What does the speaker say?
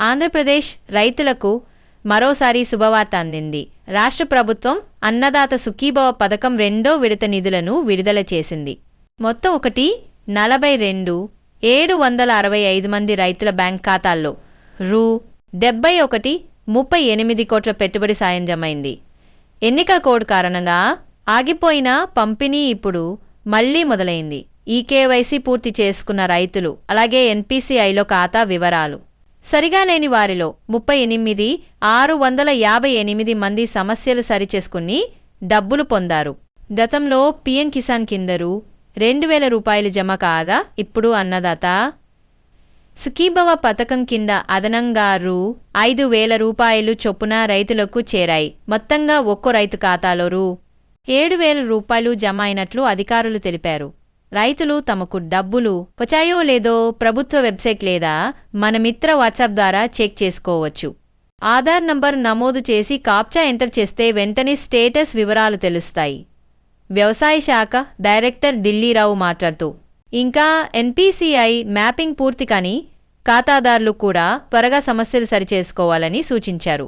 ఆంధ్రప్రదేశ్ రైతులకు మరోసారి శుభవార్త అందింది. రాష్ట్ర ప్రభుత్వం అన్నదాత సుఖీభవ పథకం రెండో విడత నిధులను విడుదల చేసింది. మొత్తం ఒకటి నలభై రెండు ఏడు వందల అరవై ఐదు మంది రైతుల బ్యాంక్ ఖాతాల్లో రూ. డెబ్బై ఒకటి ముప్పై ఎనిమిది కోట్ల పెట్టుబడి సాయం జమైంది. ఎన్నికల కోడ్ కారణంగా ఆగిపోయిన పంపిణీ ఇప్పుడు మళ్ళీ మొదలైంది. ఈ కేవైసీ పూర్తి చేసుకున్న రైతులు అలాగే ఎన్పీసీఐలో ఖాతా వివరాలు. సరిగా లేని వారిలో ముప్పై ఎనిమిది ఆరు వందల యాభై ఎనిమిది మంది సమస్యలు సరిచేసుకుని డబ్బులు పొందారు. గతంలో పీఎం కిసాన్ కిందరు రెండు వేల రూపాయలు జమ కాదా? ఇప్పుడు అన్నదాత సుఖీభవ పథకం కింద అదనంగా రూ ఐదు వేల రూపాయలు చొప్పున రైతులకు చేరాయి. మొత్తంగా ఒక్కో రైతు ఖాతాలో రూ ఏడు వేల రూపాయలు జమ అయినట్లు అధికారులు తెలిపారు. రైతులు తమకు డబ్బులు వచ్చాయో లేదో ప్రభుత్వ వెబ్సైట్ లేదా మన మిత్ర వాట్సాప్ ద్వారా చెక్ చేసుకోవచ్చు. ఆధార్ నంబర్ నమోదు చేసి కాప్చా ఎంటర్ చేస్తే వెంటనే స్టేటస్ వివరాలు తెలుస్తాయి. వ్యవసాయ శాఖ డైరెక్టర్ ఢిల్లీరావు మాట్లాడుతూ ఇంకా ఎన్పిసిఐ మ్యాపింగ్ పూర్తి కాని ఖాతాదారులు కూడా త్వరగా సమస్యలు సరిచేసుకోవాలని సూచించారు.